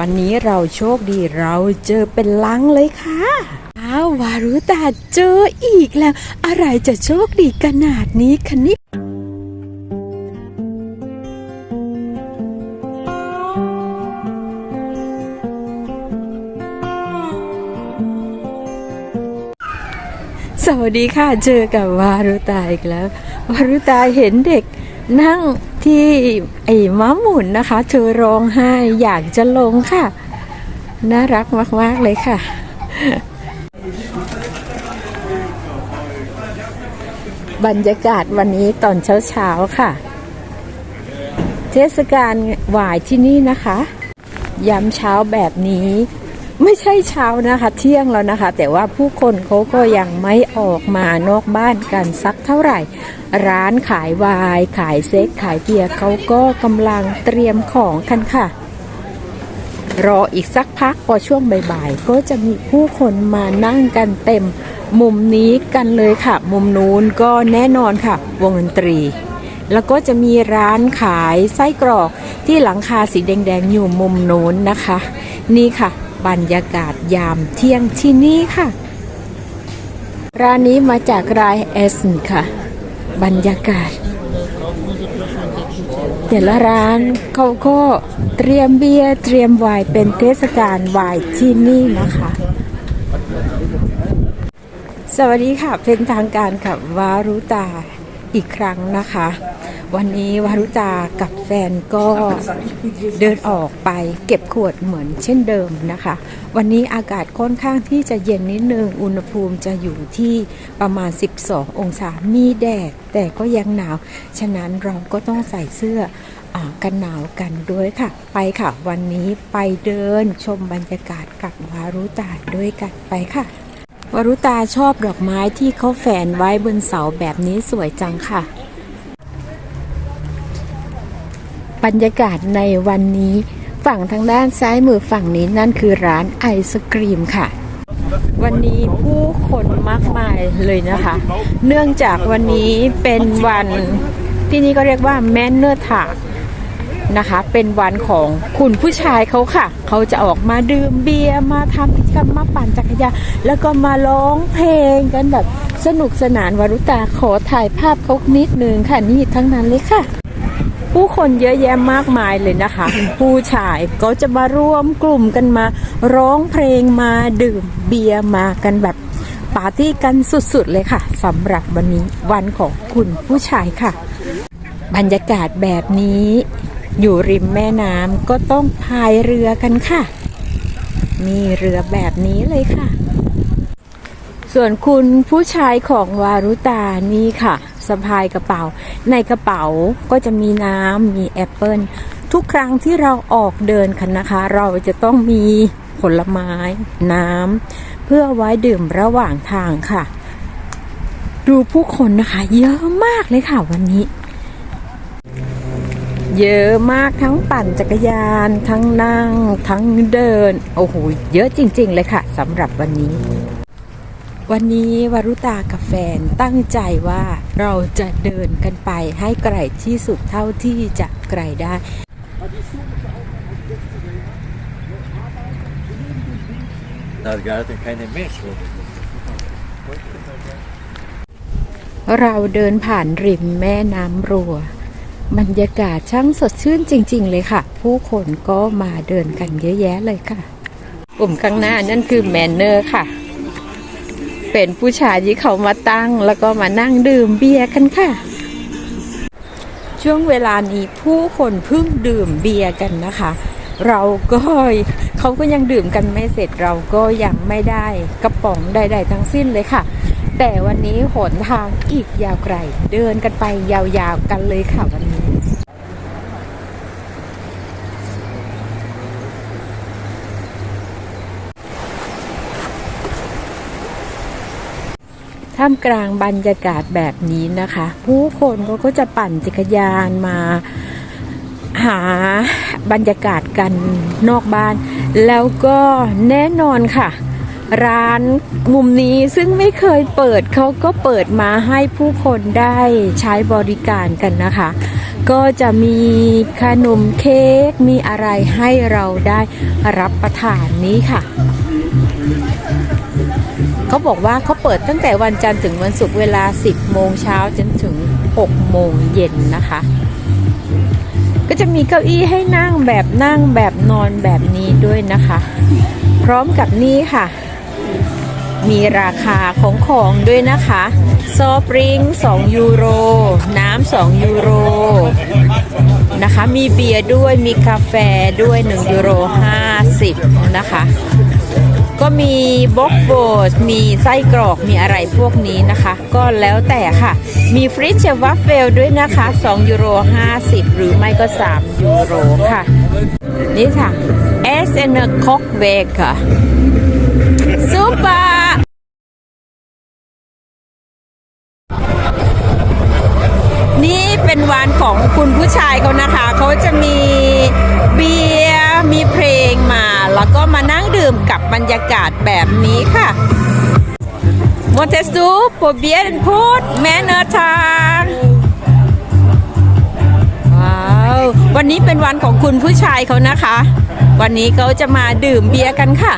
วันนี้เราโชคดีเราเจอเป็นลังเลยค่ะ อ้าววารุตาเจออีกแล้ว อะไรจะโชคดีขนาดนี้คะนี่สวัสดีค่ะ เจอกับวารุตาอีกแล้ว วารุตาเห็นเด็ก นั่งที่ไอ้ม้าหมุนนะคะ เธอร้องไห้อยากจะลงค่ะ น่ารักมาก ๆ เลยค่ะ บรรยากาศวันนี้ตอนเช้า ๆ ค่ะ เทศกาลหวายที่นี่นะคะยามเช้าแบบนี้ ไม่ใช่เช้านะคะ เที่ยงแล้วนะคะ แต่ว่าผู้คนเขาก็ยังไม่ออกมานอกบ้านกันสักเท่าไหร่ ร้านขายวาย ขายเซ็กขายเบียร์เขาก็กำลังเตรียมของกันค่ะ รออีกสักพักพอช่วงบ่ายๆก็จะมีผู้คนมานั่งกันเต็ม มุมนี้กันเลยค่ะ มุมนู้นก็แน่นอนค่ะ วงดนตรี แล้วก็จะมีร้านขายไส้กรอกที่หลังคาสีแดงๆอยู่มุมโน้นนะคะ นี่ค่ะ บรรยากาศยามเที่ยงที่นี่ค่ะ ร้านนี้มาจากรายเอสค่ะ บรรยากาศ แต่ละร้านเขาก็เตรียมเบียร์เตรียมไวน์เป็นเทศกาลไวน์ที่นี่นะคะ สวัสดีค่ะ เป็นทางการกับวารุตา อีกครั้งนะคะ วันนี้วารุตากับแฟนก็เดินออกไปเก็บขวดเหมือนเช่นเดิมนะคะ วันนี้อากาศค่อนข้างที่จะเย็นนิดนึง อุณหภูมิจะอยู่ที่ประมาณ 12 องศา มีแดด แต่ก็ยังหนาว ฉะนั้นเราก็ต้องใส่เสื้ออกันหนาวกันด้วยค่ะ ไปค่ะ วันนี้ไปเดินชมบรรยากาศกับวารุตาด้วยกันไปค่ะ วรุตาชอบดอกไม้ที่เขาแฝนไว้บนเสาแบบนี้สวยจังค่ะ บรรยากาศในวันนี้ ฝั่งทางด้านซ้ายมือฝั่งนี้นั่นคือร้านไอศกรีมค่ะ วันนี้ผู้คนมากมายเลยนะคะ เนื่องจากวันนี้เป็นวันที่นี่ก็เรียกว่าแมนเนอร์ถา นะคะ เป็นวันของคุณผู้ชายเขาค่ะ เขาจะออกมาดื่มเบียร์มาทำกิจกรรมมาปั่นจักรยานแล้วก็มาร้องเพลงกันแบบสนุกสนานวารุตาขอถ่ายภาพเขานิดนึงค่ะนี่ทั้งนั้นเลยค่ะ ผู้คนเยอะแยะมากมายเลยนะคะ ผู้ชายก็จะมาร่วมกลุ่มกันมา ร้องเพลงมาดื่มเบียร์มากันแบบปาร์ตี้กันสุดๆเลยค่ะสำหรับวันนี้วันของคุณผู้ชายค่ะ บรรยากาศแบบนี้ อยู่ริมแม่น้ำก็ต้องพายเรือกันค่ะ มีเรือแบบนี้เลยค่ะ ส่วนคุณผู้ชายของวารุตานี่ค่ะสะพายกระเป๋า ในกระเป๋าก็จะมีน้ำมีแอปเปิลทุกครั้งที่เราออกเดินกันนะคะ เราจะต้องมีผลไม้ น้ำเพื่อไว้ดื่มระหว่างทางค่ะ ดูผู้คนนะคะ เยอะมากเลยค่ะวันนี้ เยอะมากทั้งปั่นจักรยาน ทั้งนั่ง ทั้งเดิน โอ้โห เยอะจริง ๆ เลยค่ะสำหรับวันนี้ วันนี้วารุตากับแฟนตั้งใจว่าเราจะเดินกันไปให้ไกลที่สุดเท่าที่จะไกลได้ Daar gaat er keine Mensch rum. เราเดินผ่านริมแม่น้ำรัว บรรยากาศช่างสดชื่นจริง ๆ เลยค่ะ ผู้คนก็มาเดินกันเยอะแยะเลยค่ะ กลุ่มข้างหน้านั่นคือแมนเนอร์ค่ะ เป็นผู้ชายที่เขามาตั้ง แล้วก็มานั่งดื่มเบียร์กันค่ะ ช่วงเวลานี้ผู้คนเพิ่งดื่มเบียร์กันนะคะ เราก็เขาก็ยังดื่มกันไม่เสร็จเราก็ยังไม่ได้กระป๋องใดๆทั้งสิ้นเลยค่ะแต่วันนี้หนทางอีกยาวไกล เดินกันไปยาวๆกันเลยค่ะวันนี้ ท่ามกลางบรรยากาศแบบนี้นะคะ ผู้คนเขาก็จะปั่นจักรยานมาหาบรรยากาศกันนอกบ้าน แล้วก็แน่นอนค่ะ ร้านมุมนี้ซึ่งไม่เคยเปิดเขาก็เปิดมาให้ผู้คนได้ใช้บริการกันนะคะ ก็จะมีขนมเค้กมีอะไรให้เราได้รับประทานนี้ค่ะ เขาบอกว่าเขาเปิดตั้งแต่วันจันทร์ถึงวันศุกร์เวลา 10 โมงเช้าจนถึง 6 โมงเย็นนะคะ ก็จะมีเก้าอี้ให้นั่งแบบนั่งแบบนอนแบบนี้ด้วยนะคะ พร้อมกับนี่ค่ะ มีราคาของของด้วยนะคะซอฟริง 2 ยูโร น้ำ 2 ยูโรนะคะ มีเบียร์ด้วยมีกาแฟด้วย 1 ยูโร 50 นะคะ ก็มีบล็อกโบสมีไส้กรอกมีอะไรพวกนี้นะคะ ก็แล้วแต่ค่ะ มีฟริชเชวัฟเฟลด้วยนะคะ 2 ยูโร 50 หรือไม่ก็ 3 ยูโรค่ะ นี่ค่ะ S and a cock w e g ค่ะซุปเปอร์นี่เป็นวันของคุณผู้ชายเขานะคะ เขาจะมี มานั่งดื่มกับบรรยากาศแบบนี้ค่ะโมเตสูโปเบียนพูดแมนเนอร์ทางว้าววันนี้เป็นวันของคุณผู้ชายเขานะคะ วันนี้เขาจะมาดื่มเบียร์กันค่ะ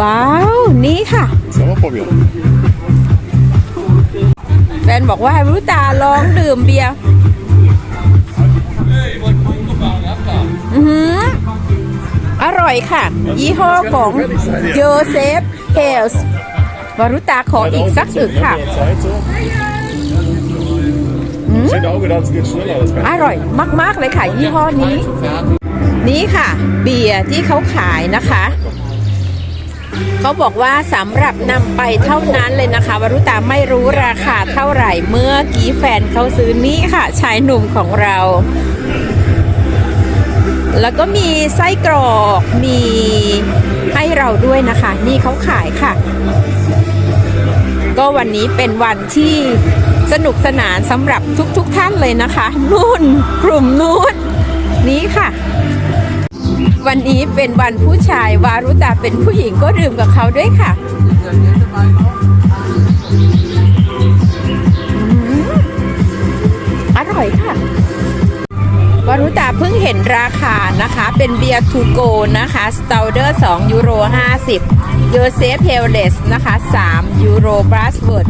ว้าว นี่ค่ะแฟนบอกว่าให้รู้ตาลองดื่มเบียร์ อร่อยค่ะ ยี่ห้อของโยเซฟเฮลส์วารุตาขออีกสักอึกค่ะ อร่อยมาก ๆ เลยค่ะ ยี่ห้อนี้ นี่ค่ะ เบียร์ที่เขาขายนะคะ เขาบอกว่าสำหรับนำไปเท่านั้นเลยนะคะวรุตาไม่รู้ราคาเท่าไหร่เมื่อกี้แฟนเขาซื้อนี่ค่ะชายหนุ่มของเรา แล้วก็มีไส้กรอกมีให้เราด้วยนะคะ นี่เขาขายค่ะ ก็วันนี้เป็นวันที่สนุกสนานสำหรับทุกๆทท่านเลยนะคะ นู่นกลุ่มนู้นนี้ค่ะ วันนี้เป็นวันผู้ชาย วารุตาเป็นผู้หญิงก็ดื่มกับเขาด้วยค่ะ เห็นราคานะคะ เป็นเบียร์ทูโกนะคะสต u เดอร์2ยูโร50โยเซฟเฮลเลสนะคะ3ยูโรบรัสเวิร์ด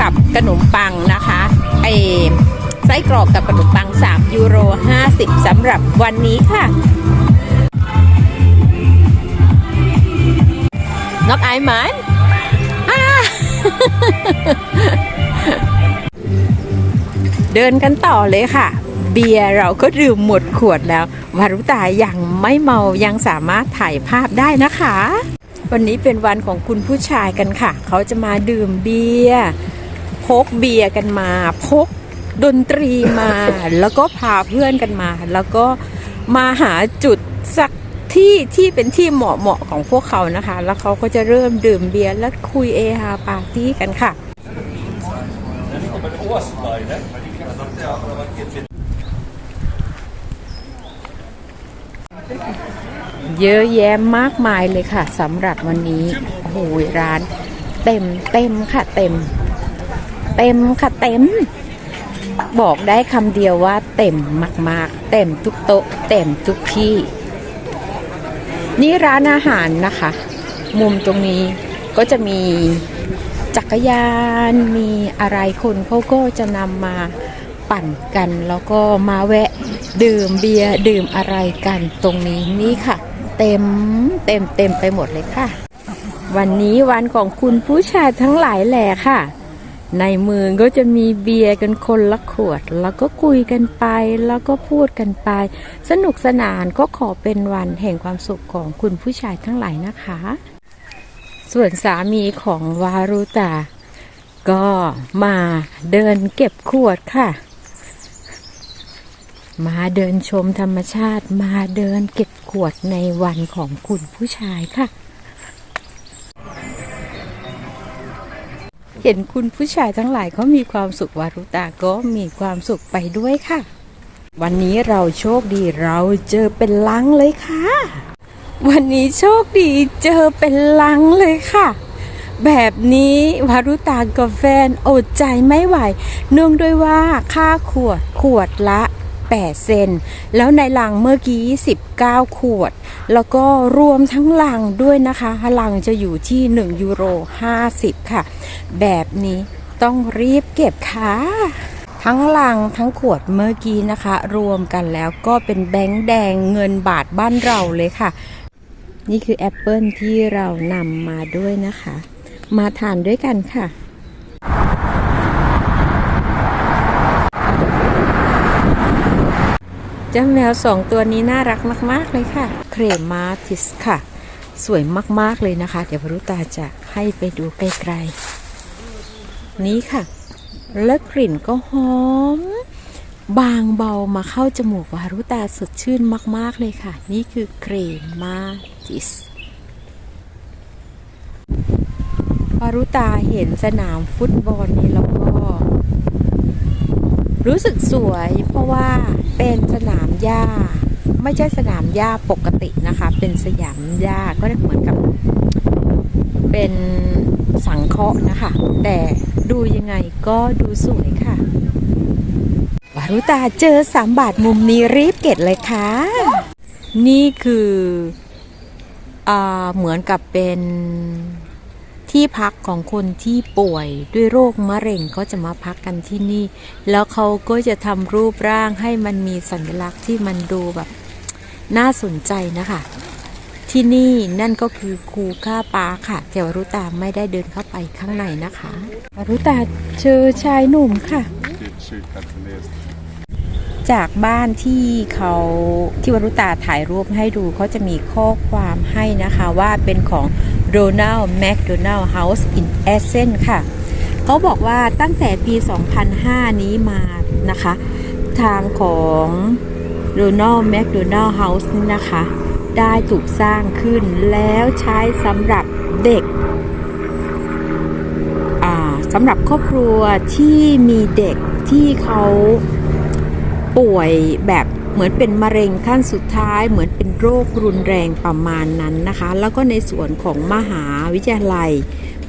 กับขนมปังนะคะไอไส้กรอกกับขนมปัง3ยูโร50สำหรับวันนี้ค่ะ Noch einmal? Ah! เดินกันต่อเลยค่ะ เบียร์เราก็ดื่มหมดขวดแล้ว วารุตายังไม่เมายังสามารถถ่ายภาพได้นะคะ วันนี้เป็นวันของคุณผู้ชายกันค่ะ เขาจะมาดื่มเบียร์พกเบียร์กันมา พกดนตรีมา แล้วก็พาเพื่อนกันมา แล้วก็มาหาจุดสักที่ที่เป็นที่เหมาะเหมาะของพวกเขานะคะ แล้วเขาก็จะเริ่มดื่มเบียร์และคุยเอฮาปาร์ตี้กันค่ะ เยอะแยะมากมายเลยค่ะสำหรับวันนี้โอ้โหร้านเต็มเต็มค่ะเต็ม เต็มค่ะเต็ม บอกได้คำเดียวว่าเต็มมาก ๆ เต็มทุกโต๊ะ เต็มทุกที่ นี่ร้านอาหารนะคะ มุมตรงนี้ก็จะมีจักรยานมีอะไรคนเขาก็จะนำมาปั่นกันแล้วก็มาแวะ ดื่มเบียร์ดื่มอะไรกันตรงนี้นี่ค่ะ เต็มเต็มเต็มไปหมดเลยค่ะ วันนี้วันของคุณผู้ชายทั้งหลายแหละค่ะ ในเมืองก็จะมีเบียร์กันคนละขวด แล้วก็คุยกันไป แล้วก็พูดกันไป สนุกสนานก็ขอเป็นวันแห่งความสุขของคุณผู้ชายทั้งหลายนะคะ ส่วนสามีของวารุตาก็มาเดินเก็บขวดค่ะ มาเดินชมธรรมชาติมาเดินเก็บขวดในวันของคุณผู้ชายค่ะ เห็นคุณผู้ชายทั้งหลายเขามีความสุขวารุตาก็มีความสุขไปด้วยค่ะ วันนี้เราโชคดีเราเจอเป็นลังเลยค่ะ วันนี้โชคดีเจอเป็นลังเลยค่ะแบบนี้วารุตากับแฟนอดใจไม่ไหว เนื่องด้วยว่าค่าขวดขวดละ 8 เซน แล้วในลังเมื่อกี้ 19 ขวด แล้วก็รวมทั้งลังด้วยนะคะลังจะอยู่ที่ 1 ยูโร 50 ค่ะ แบบนี้ต้องรีบเก็บค่ะทั้งลังทั้งขวดเมื่อกี้นะคะ รวมกันแล้วก็เป็นแบงค์แดงเงินบาทบ้านเราเลยค่ะ นี่คือแอปเปิลที่เรานำมาด้วยนะคะ มาทานด้วยกันค่ะ เจ้าแมวสองตัวนี้น่ารักมาก ๆ เลยค่ะ เครมาติสค่ะ สวยมาก ๆ เลยนะคะ เดี๋ยวพรุตาจะให้ไปดูไกล้ๆนี้ค่ะ แล้วกลิ่นก็หอม บางเบามาเข้าจมูกวารุตาสดชื่นมาก ๆ เลยค่ะ นี่คือเครมาติสวารุตาเห็นสนามฟุตบอลนี้แล้วก็ รู้สึกสวยเพราะว่าเป็นสนามหญ้า ไม่ใช่สนามหญ้าปกตินะคะ เป็นสยามหญ้าก็เหมือนกับ เป็นสังเคราะห์นะคะ แต่ดูยังไงก็ดูสวยค่ะ วารุตาเจอสามบาทมุมนี้รีบเก็บเลยค่ะ นี่คืออาเหมือนกับเป็น ที่พักของคนที่ป่วยด้วยโรคมะเร็งก็จะมาพักกันที่นี่ แล้วเขาก็จะทำรูปร่างให้มันมีสัญลักษณ์ที่มันดูแบบน่าสนใจนะคะที่นี่นั่นก็คือคูค่าปาค่ะแต่วรุตาไม่ได้เดินเข้าไปข้างในนะคะวรุตาเจอชายหนุ่มค่ะ Steht Schild, kannst du lesen. จากบ้านที่เขาที่วรุตาถ่ายรูปให้ดูเขาจะมีข้อความให้นะคะว่าเป็นของ Ronald McDonald House in Essen ค่ะ เขาบอกว่าตั้งแต่ปี 2005 นี้มานะคะ ทางของ Ronald McDonald House นี่นะคะ ได้ถูกสร้างขึ้นแล้วใช้สำหรับเด็กสำหรับครอบครัวที่มีเด็กที่เขา ป่วยแบบเหมือนเป็นมะเร็งขั้นสุดท้าย เหมือนเป็นโรครุนแรงประมาณนั้นนะคะ แล้วก็ในส่วนของมหาวิทยาลัย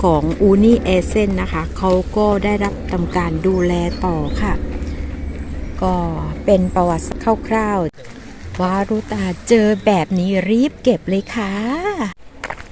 ของอูนีเอเซนนะคะเขาก็ได้รับทำการดูแลต่อค่ะ ก็เป็นประวัติคร่าวๆวารุตาเจอแบบนี้รีบเก็บเลยค่ะ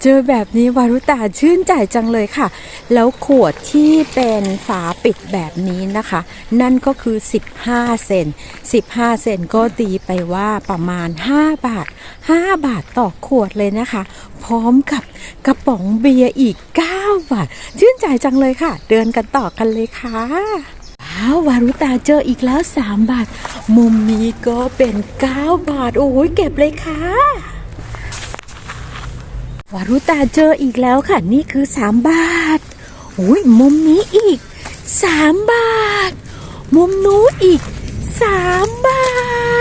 เจอแบบนี้วารุตาชื่นใจจังเลยค่ะ แล้วขวดที่เป็นฝาปิดแบบนี้นะคะ นั่นก็คือ 15 เซน 15 เซนก็ตีไปว่าประมาณ 5 บาท 5 บาทต่อขวดเลยนะคะ พร้อมกับกระป๋องเบียร์อีก 9 บาท ชื่นใจจังเลยค่ะ เดินกันต่อกันเลยค่ะว้าวารุตาเจออีกแล้ว 3 บาท มุมนี้ก็เป็น 9 บาท โอ้ยเก็บเลยค่ะ วารุตาเจออีกแล้วค่ะ นี่คือ3บาทโอ้ยมุมนี้อีก3บาท มุมนู้นอีก3บา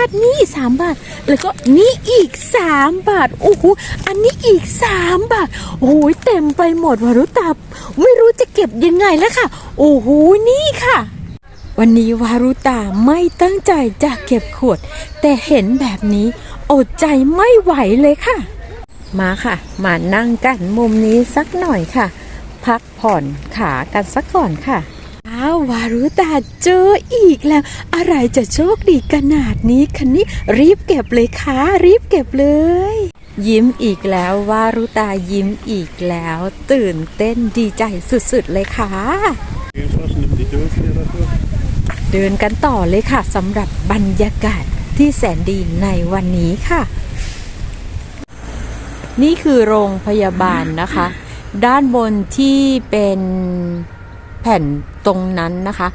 ท นี่3บาท แล้วก็นี่อีก3บาทโอ้โหอันนี้อีก3บาทโอ้ยเต็มไปหมดวารุตาไม่รู้จะเก็บยังไงแล้วค่ะ โอ้โหนี่ค่ะวันนี้วารุตาไม่ตั้งใจจะเก็บขวด แต่เห็นแบบนี้อดใจไม่ไหวเลยค่ะ มาค่ะ มานั่งกันมุมนี้สักหน่อยค่ะ พักผ่อนขากันสักก่อนค่ะอ้าววารุตาเจออีกแล้ว อะไรจะโชคดีขนาดนี้คันนี้รีบเก็บเลยค่ะรีบเก็บเลย ยิ้มอีกแล้ววารุตายิ้มอีกแล้ว ตื่นเต้นดีใจสุดๆเลยค่ะเดินกันต่อเลยค่ะสำหรับบรรยากาศที่แสนดีในวันนี้ค่ะ นี่คือโรงพยาบาลนะคะ ด้านบนที่เป็นแผ่นตรงนั้นนะคะ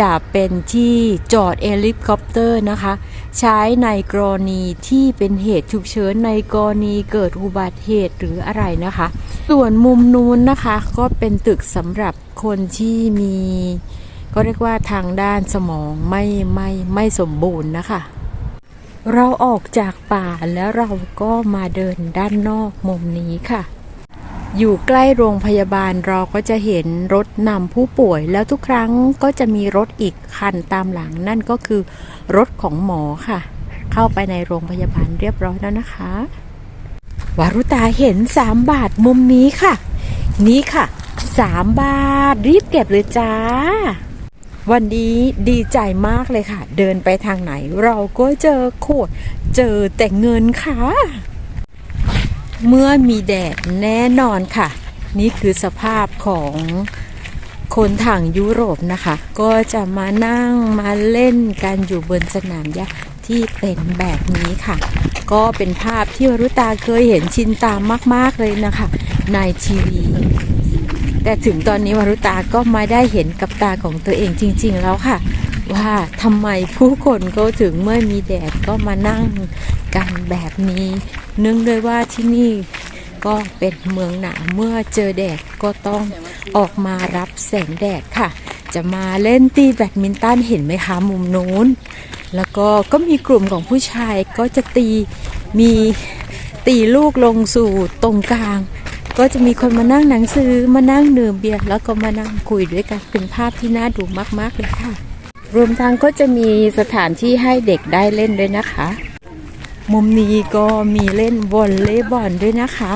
จะเป็นที่จอดเฮลิคอปเตอร์นะคะ ใช้ในกรณีที่เป็นเหตุฉุกเฉินในกรณีเกิดอุบัติเหตุหรืออะไรนะคะ ส่วนมุมนู้นนะคะก็เป็นตึกสำหรับคนที่มี ก็เรียกว่าทางด้านสมองไม่ไม่ไม่สมบูรณ์นะคะ เราออกจากป่าแล้วเราก็มาเดินด้านนอกมุมนี้ค่ะ อยู่ใกล้โรงพยาบาลเราก็จะเห็นรถนำผู้ป่วย แล้วทุกครั้งก็จะมีรถอีกคันตามหลังนั่นก็คือรถของหมอค่ะ เข้าไปในโรงพยาบาลเรียบร้อยแล้วนะคะ วารุตาเห็น3บาทมุมนี้ค่ะ นี่ค่ะ3บาทรีบเก็บเลยจ้า วันนี้ดีใจมากเลยค่ะ เดินไปทางไหน เราก็เจอโคตรเจอแต่เงินค่ะ เมื่อมีแดดแน่นอนค่ะ นี่คือสภาพของคนทางยุโรปนะคะ ก็จะมานั่งมาเล่นกันอยู่บนสนามหญ้าที่เป็นแบบนี้ค่ะ ก็เป็นภาพที่วรุตาเคยเห็นชินตามมาก ๆ เลยนะคะ ในทีวี แต่ถึงตอนนี้วรุตาก็มาได้เห็นกับตาของตัวเองจริง ๆ แล้วค่ะ ว่าทำไมผู้คนก็ถึงเมื่อมีแดดก็มานั่งกันแบบนี้เนื่องด้วยว่าที่นี่ก็เป็นเมืองหนาเมื่อเจอแดดก็ต้องออกมารับแสงแดดค่ะ จะมาเล่นตีแบดมินตันเห็นไหมคะมุมนู้น แล้วก็ก็มีกลุ่มของผู้ชายก็จะตีมีตีลูกลงสู่ตรงกลาง ก็จะมีคนมานั่งหนังสือมานั่งดื่มเบียร์แล้วก็มานั่งคุยด้วยกันเป็นภาพที่น่าดูมากๆเลยค่ะ รวมทั้งก็จะมีสถานที่ให้เด็กได้เล่นด้วยนะคะ มุมนี้ก็มีเล่นวอลเลย์บอลด้วยนะคะ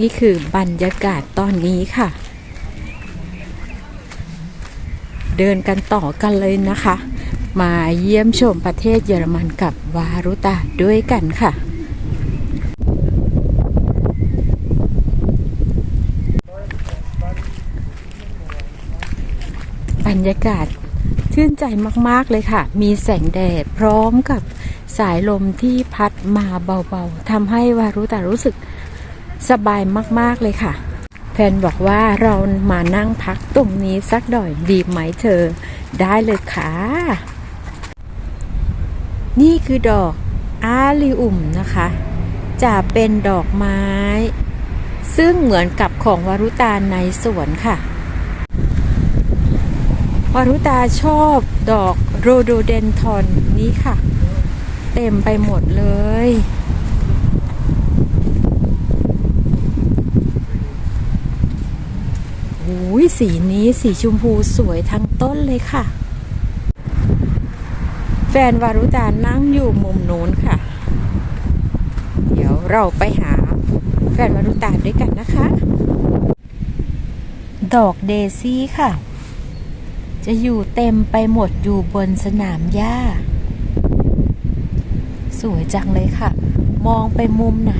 นี่คือบรรยากาศตอนนี้ค่ะ เดินกันต่อกันเลยนะคะ มาเยี่ยมชมประเทศเยอรมันกับวารุตาด้วยกันค่ะ บรรยากาศชื่นใจมาก ๆ เลยค่ะ มีแสงแดดพร้อมกับสายลมที่พัดมาเบา ๆทำให้วารุตารู้สึกสบายมาก ๆ เลยค่ะแฟนบอกว่าเรามานั่งพักตรงนี้สักหน่อยดีไหมเธอ ได้เลยค่ะ นี่คือดอกอาลิอุมนะคะ จะเป็นดอกไม้ ซึ่งเหมือนกับของวารุตาในสวนค่ะวารุตาชอบดอกโรโดเดนทอนนี้ค่ะ เต็มไปหมดเลยหูยสีนี้สีชมพูสวยทั้งต้นเลยค่ะ ฟนวารุตานั่งอยู่มุมโน้นค่ะ เดี๋ยวเราไปหาแฟนวารุตาด้วยกันนะคะ ดอกเดซี่ค่ะ จะอยู่เต็มไปหมดอยู่บนสนามหญ้า สวยจังเลยค่ะ มองไปมุมไหน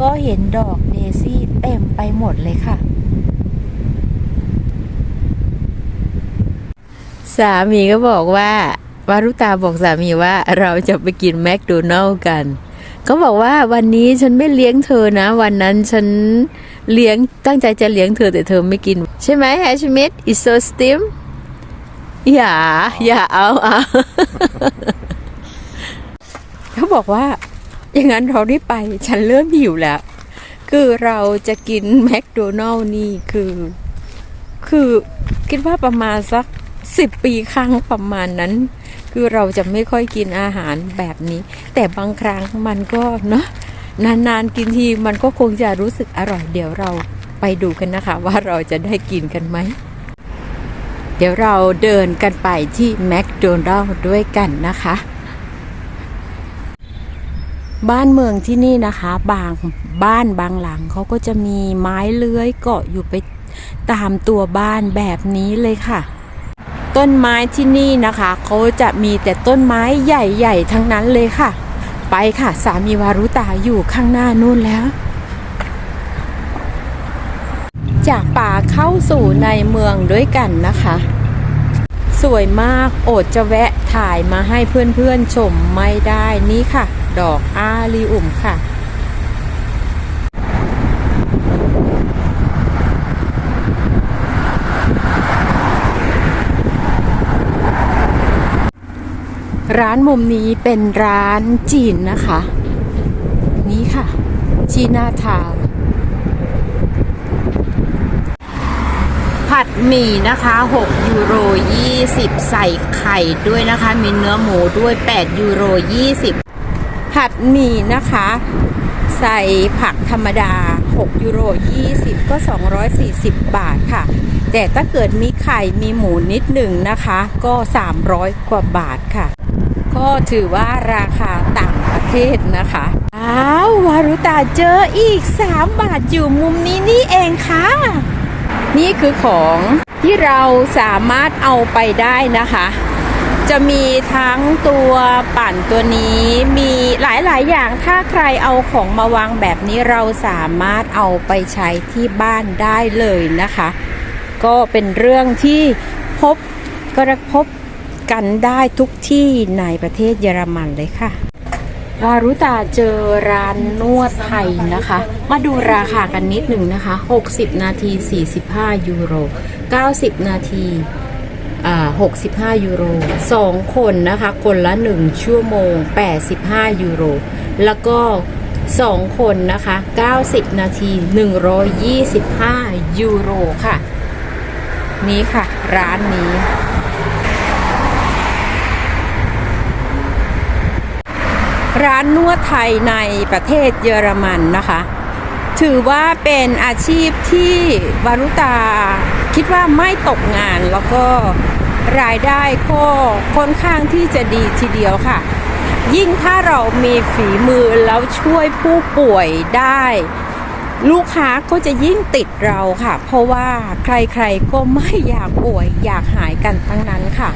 ก็เห็นดอกเดซี่เต็มไปหมดเลยค่ะสามีก็บอกว่า วารุตาบอกสามีว่าเราจะไปกินแมคโดนัลล์กันเขาบอกว่าวันนี้ฉันไม่เลี้ยงเธอนะ วันนั้นฉันเลี้ยงตั้งใจจะเลี้ยงเธอแต่เธอไม่กิน ใช่ไหมแฮชมิด is so stim อย่า อย่าเอาเอาเขาบอกว่า อย่างนั้นเราได้ไป ฉันเริ่มหิวแล้ว คือเราจะกินแมคโดนัลล์นี่คือ คือคิดว่าประมาณสักสิบปีครั้งประมาณนั้น คือเราจะไม่ค่อยกินอาหารแบบนี้ แต่บางครั้งมันก็เนาะนานๆกินทีมันก็คงจะรู้สึกอร่อยเดี๋ยวเราไปดูกันนะคะ ว่าเราจะได้กินกันไหม เดี๋ยวเราเดินกันไปที่แมคโดนัลล์ด้วยกันนะคะ บ้านเมืองที่นี่นะคะ บางบ้านบางหลังเขาก็จะมีไม้เลื้อยเกาะอยู่ไปตามตัวบ้านแบบนี้เลยค่ะ ต้นไม้ที่นี่นะคะเขาจะมีแต่ต้นไม้ใหญ่ๆทั้งนั้นเลยค่ะ ไปค่ะ สามีวารุตาอยู่ข้างหน้านู่นแล้ว จากป่าเข้าสู่ในเมืองด้วยกันนะคะ สวยมากโอดจะแวะถ่ายมาให้เพื่อนๆชมไม่ได้นี่ค่ะ ดอกอาลีอุ่มค่ะ ร้านมุมนี้เป็นร้านจีนนะคะ นี่ค่ะ จีน่าทาวผัดหมี่นะคะ 6 ยูโร 20 ใส่ไข่ด้วยนะคะ มีเนื้อหมูด้วย 8 ยูโร 20 ผัดหมี่นะคะ ใส่ผักธรรมดา 6 ยูโร 20 ก็ 240 บาทค่ะ แต่ถ้าเกิดมีไข่มีหมูนิดหนึ่งนะคะ ก็ 300 กว่าบาทค่ะ ก็ถือว่าราคาต่างประเทศนะคะอ้าววารุตาเจออีก 3 บาทอยู่มุมนี้นี่เองค่ะ นี่คือของที่เราสามารถเอาไปได้นะคะ จะมีทั้งตัวปั่นตัวนี้มีหลายๆ อย่างถ้าใครเอาของมาวางแบบนี้เราสามารถเอาไปใช้ที่บ้านได้เลยนะคะ ก็เป็นเรื่องที่พบกระพบ กันได้ทุกที่ในประเทศเยอรมันเลยค่ะ วารุตาเจอร้านนวดไทยนะคะ มาดูราคากันนิดหนึ่งนะคะ 60 นาที 45 ยูโร 90 นาทีอ่า65 ยูโร 2 คนนะคะ คนละ 1 ชั่วโมง 85 ยูโร แล้วก็ 2 คนนะคะ 90 นาที 125 ยูโรค่ะ นี้ค่ะ ร้านนี้ ร้านนวดไทยในประเทศเยอรมันนะคะ ถือว่าเป็นอาชีพที่วารุตาคิดว่าไม่ตกงานแล้วก็รายได้ก็ค่อนข้างที่จะดีทีเดียวค่ะ ยิ่งถ้าเรามีฝีมือแล้วช่วยผู้ป่วยได้ ลูกค้าก็จะยิ่งติดเราค่ะ เพราะว่าใครๆก็ไม่อยากป่วยอยากหายกันทั้งนั้นค่ะ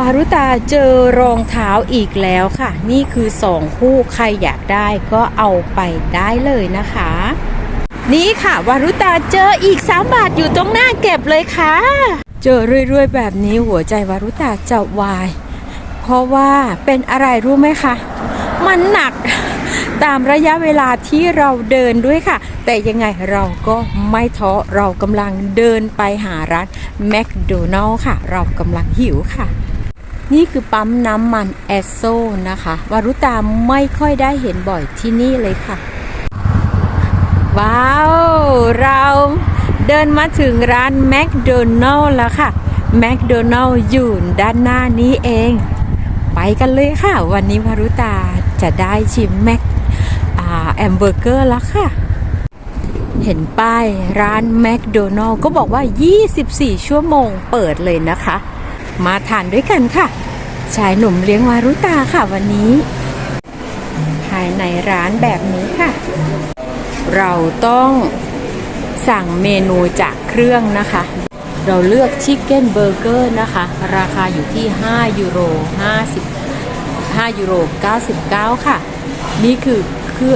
วารุตาเจอรองเท้าอีกแล้วค่ะ นี่คือสองคู่ใครอยากได้ก็เอาไปได้เลยนะคะ นี่ค่ะ วารุตาเจออีก 3 บาทอยู่ตรงหน้าเก็บเลยค่ะ เจอเรื่อยๆ แบบนี้หัวใจวารุตาจะวาย เพราะว่าเป็นอะไรรู้ไหมคะ มันหนักตามระยะเวลาที่เราเดินด้วยค่ะ แต่ยังไงเราก็ไม่ท้อเรากำลังเดินไปหาร้านแมคโดนัลล์ค่ะ เรากำลังหิวค่ะ นี่คือปั๊มน้ำมันแอสโซนะคะวารุตาไม่ค่อยได้เห็นบ่อยที่นี่เลยค่ะ ว้าว เราเดินมาถึงร้านแมคโดนัลล์แล้วค่ะแมคโดนัลล์อยู่ด้านหน้านี้เอง ไปกันเลยค่ะ วันนี้วารุตาจะได้ชิมแมคแอมเบอร์เกอร์แล้วค่ะ เห็นป้ายร้านแมคโดนัลล์ก็บอกว่า 24 ชั่วโมงเปิดเลยนะคะ มาทานด้วยกันค่ะ ชายหนุ่มเลี้ยงวารุตาค่ะวันนี้ ภายในร้านแบบนี้ค่ะ เราต้องสั่งเมนูจากเครื่องนะคะ เราเลือกชิคเก้นเบอร์เกอร์นะคะ ราคาอยู่ที่ 5 ยูโร 50 5 ยูโร 99 ค่ะ นี่คือคือ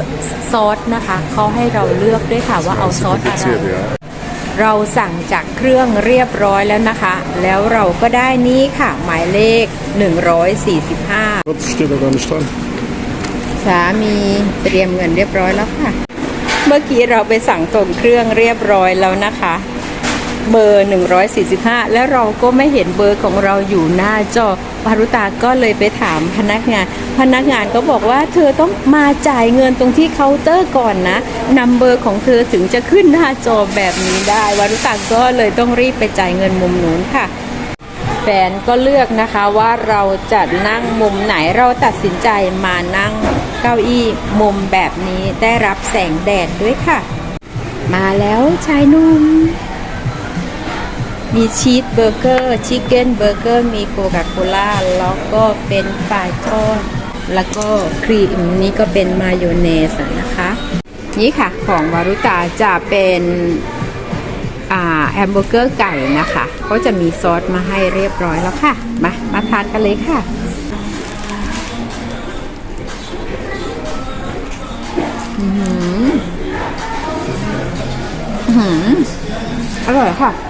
ซอสนะคะ เขาให้เราเลือกด้วยค่ะว่าเอาซอสอะไร เราสั่งจากเครื่องเรียบร้อยแล้วนะคะ แล้วเราก็ได้นี้ค่ะ หมายเลข 145 Was steht da gar nicht dran? สามีเตรียมเงินเรียบร้อยแล้วค่ะ เมื่อกี้เราไปสั่งตรงเครื่องเรียบร้อยแล้วนะคะ เบอร์ 145 แล้วเราก็ไม่เห็นเบอร์ของเราอยู่หน้าจอวารุตาก็เลยไปถามพนักงาน พนักงานก็บอกว่าเธอต้องมาจ่ายเงินตรงที่เคาน์เตอร์ก่อนนะนำเบอร์ของเธอถึงจะขึ้นหน้าจอแบบนี้ได้วารุตาก็เลยต้องรีบไปจ่ายเงินมุมนู้นค่ะแฟนก็เลือกนะคะว่าเราจะนั่งมุมไหนเราตัดสินใจมานั่งเก้าอี้มุมแบบนี้ได้รับแสงแดดด้วยค่ะ มาแล้วชายหนุ่ม มีชีสเบอร์เกอร์ชิคเก้นเบอร์เกอร์มีโคคาโคล่าแล้วก็เป็นปลายทอดแล้วก็ครีมนี่ก็เป็นมายองเนสนะคะ นี่ค่ะของวารุตาจะเป็นอ่าแฮมเบอร์เกอร์ไก่นะคะก็จะมีซอสมาให้เรียบร้อยแล้วค่ะ มามาทานกันเลยค่ะอือหืออื้อหืออร่อยค่ะ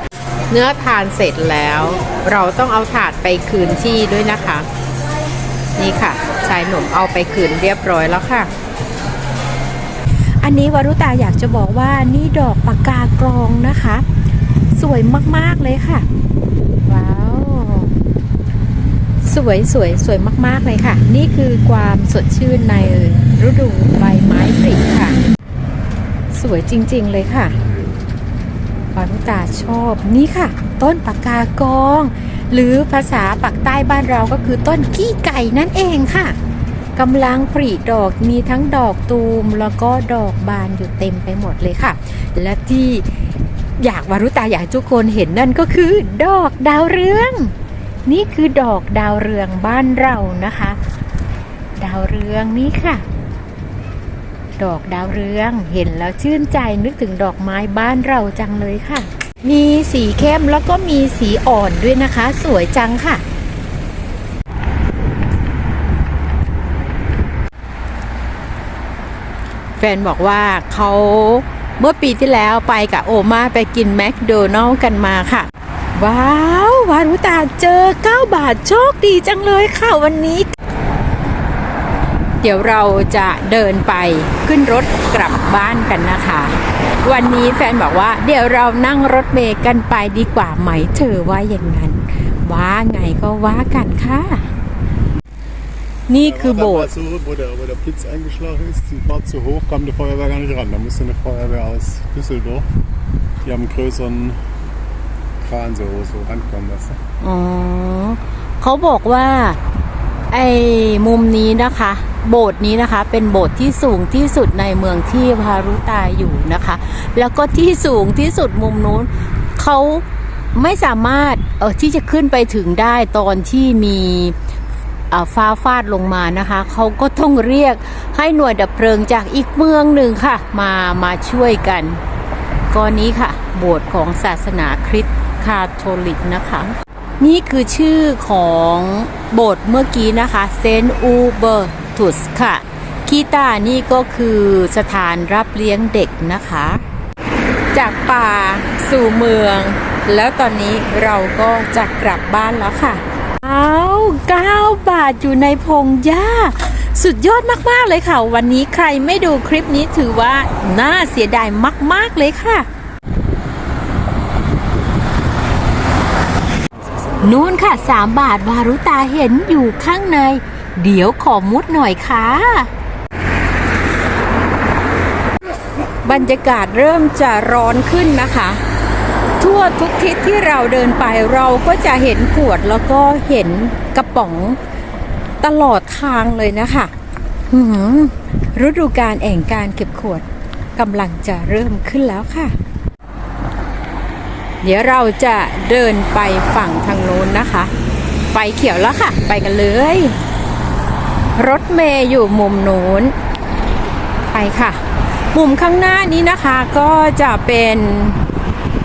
เนื้อทานเสร็จแล้ว เราต้องเอาถาดไปคืนที่ด้วยนะคะ นี่ค่ะชายหนุ่มเอาไปคืนเรียบร้อยแล้วค่ะ อันนี้วรุตาอยากจะบอกว่านี่ดอกปากกากรองนะคะ สวยมากๆเลยค่ะ ว้าว สวยสวยสวยมากๆเลยค่ะ นี่คือความสดชื่นในฤดูใบไม้ผลิค่ะ สวยจริง ๆ เลยค่ะ วารุตาชอบนี่ค่ะ ต้นปากกากอง หรือภาษาปากใต้บ้านเราก็คือต้นขี้ไก่นั่นเองค่ะกำลังผลิดอกมีทั้งดอกตูมแล้วก็ดอกบานอยู่เต็มไปหมดเลยค่ะ และที่อยากวารุตาอยากทุกคนเห็นนั่นก็คือ ดอกดาวเรือง นี่คือดอกดาวเรืองบ้านเรานะคะ ดาวเรืองนี่ค่ะ ดอกดาวเรือง เห็นแล้วชื่นใจนึกถึงดอกไม้บ้านเราจังเลยค่ะ มีสีเข้มแล้วก็มีสีอ่อนด้วยนะคะ สวยจังค่ะ แฟนบอกว่าเขาเมื่อปีที่แล้วไปกับโอมาไปกินแมคโดนัลล์กันมาค่ะ ว้าว วารุตาเจอ 9 บาทโชคดีจังเลยค่ะวันนี้ เดี๋ยวเราจะเดินไปขึ้นรถกลับบ้านกันนะคะ วันนี้แฟนบอกว่าเดี๋ยวเรานั่งรถเมล์กันไปดีกว่าไหมเธอว่าอย่างนั้น ว่าไงก็ว่ากันค่ะ นี่คือโบสถ์ So, wo der, wo der Blitz eingeschlagen ist, die war zu hoch, kam die Feuerwehr gar nicht ran. Da musste eine Feuerwehr aus Düsseldorf. Die haben einen größeren Kran so, so rankommen lassen. อ๋อเขาบอกว่า ไอ้มุมนี้นะคะ โบสถ์นี้นะคะเป็นโบสถ์ที่สูงที่สุดในเมืองที่พารุตาอยู่นะคะ แล้วก็ที่สูงที่สุดมุมนู้นเขาไม่สามารถเออที่จะขึ้นไปถึงได้ตอนที่มีฟ้าฟาดลงมานะคะ เขาก็ต้องเรียกให้หน่วยดับเพลิงจากอีกเมืองหนึ่งค่ะ มามาช่วยกันก็นี้ค่ะ โบสถ์ของศาสนาคริสต์คาทอลิกนะคะ นี่คือชื่อของโบสถ์เมื่อกี้นะคะเซนอูเบอร์ตุสค่ะคีตานี่ก็คือสถานรับเลี้ยงเด็กนะคะ จากป่าสู่เมือง แล้วตอนนี้เราก็จะกลับบ้านแล้วค่ะ เอาเก้าบาทอยู่ในพงหญ้า สุดยอดมาก ๆ เลยค่ะ วันนี้ใครไม่ดูคลิปนี้ถือว่าน่าเสียดายมาก ๆ เลยค่ะ นู่นค่ะ3บาทวารุตาเห็นอยู่ข้างใน เดี๋ยวขอมุดหน่อยค่ะ บรรยากาศเริ่มจะร้อนขึ้นนะคะ ทั่วทุกทิศที่เราเดินไปเราก็จะเห็นขวดแล้วก็เห็นกระป๋องตลอดทางเลยนะคะฤดูการแอ่งการเก็บขวดกำลังจะเริ่มขึ้นแล้วค่ะ เดี๋ยวเราจะเดินไปฝั่งทางโน้นนะคะ ไฟเขียวแล้วค่ะ ไปกันเลย รถเมย์อยู่มุมโน้น ไปค่ะ มุมข้างหน้านี้นะคะก็จะเป็น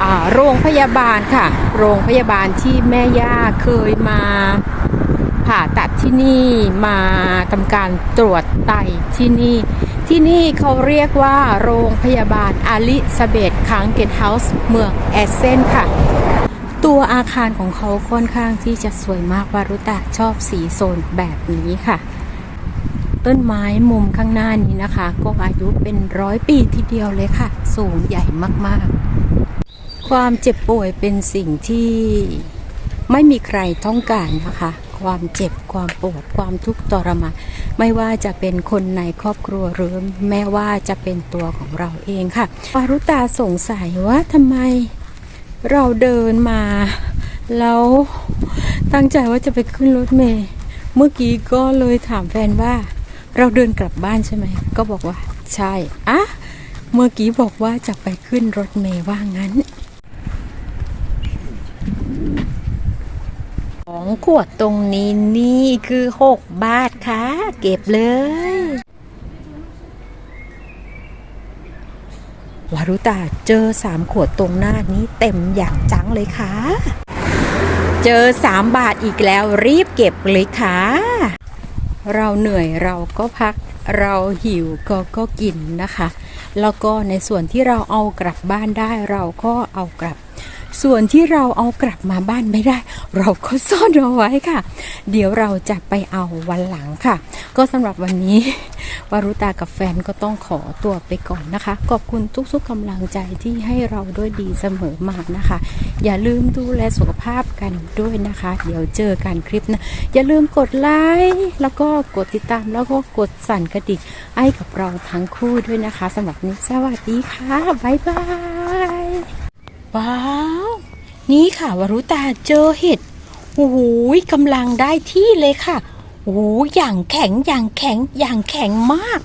อ่าโรงพยาบาลค่ะ โรงพยาบาลที่แม่ย่าเคยมาผ่าตัดที่นี่มาทำการตรวจไตที่นี่ ที่นี่เขาเรียกว่าโรงพยาบาลอาลิซาเบธคังเกนเฮาส์เมืองแอสเซนค่ะ ตัวอาคารของเขาค่อนข้างที่จะสวยมากวารุตะชอบสีโซนแบบนี้ค่ะ ต้นไม้มุมข้างหน้านี้นะคะ ก็อายุเป็นร้อยปีทีเดียวเลยค่ะ สูงใหญ่มากๆ ความเจ็บป่วยเป็นสิ่งที่ไม่มีใครต้องการนะคะ ความเจ็บความปวดความทุกข์ทรมาน ไม่ว่าจะเป็นคนในครอบครัวหรือแม้ว่าจะเป็นตัวของเราเองค่ะวารุตาสงสัยว่าทำไมเราเดินมาแล้วตั้งใจว่าจะไปขึ้นรถเมล์เมื่อกี้ก็เลยถามแฟนว่า เราเดินกลับบ้านใช่ไหม ก็บอกว่า ใช่อะเมื่อกี้บอกว่าจะไปขึ้นรถเมล์ว่างั้น องขวดตรงนี้นี่คือหกบาทค่ะ เก็บเลย วารุตาเจอสามขวดตรงหน้านี้เต็มอย่างจังเลยค่ะ เจอสามบาทอีกแล้วรีบเก็บเลยค่ะ เราเหนื่อยเราก็พักเราหิวก็ก็กินนะคะ แล้วก็ในส่วนที่เราเอากลับบ้านได้เราก็เอากลับ ส่วนที่เราเอากลับมาบ้านไม่ได้ เราก็ซ่อนเอาไว้ค่ะ เดี๋ยวเราจะไปเอาวันหลังค่ะ ก็สำหรับวันนี้วารุตากับแฟนก็ต้องขอตัวไปก่อนนะคะ ขอบคุณทุกๆกำลังใจที่ให้เราด้วยดีเสมอมานะคะ อย่าลืมดูแลสุขภาพกันด้วยนะคะ เดี๋ยวเจอกันคลิปนะ อย่าลืมกดไลค์แล้วก็กดติดตามแล้วก็กดสั่นกระดิ่งให้กับเราทั้งคู่ด้วยนะคะสำหรับนี้สวัสดีค่ะ บ๊ายบาย ว้าว นี่ค่ะวรุตาเจอเห็ดโอ้โหกำลังได้ที่เลยค่ะ โอ้โหอย่างแข็งอย่างแข็งอย่างแข็งมาก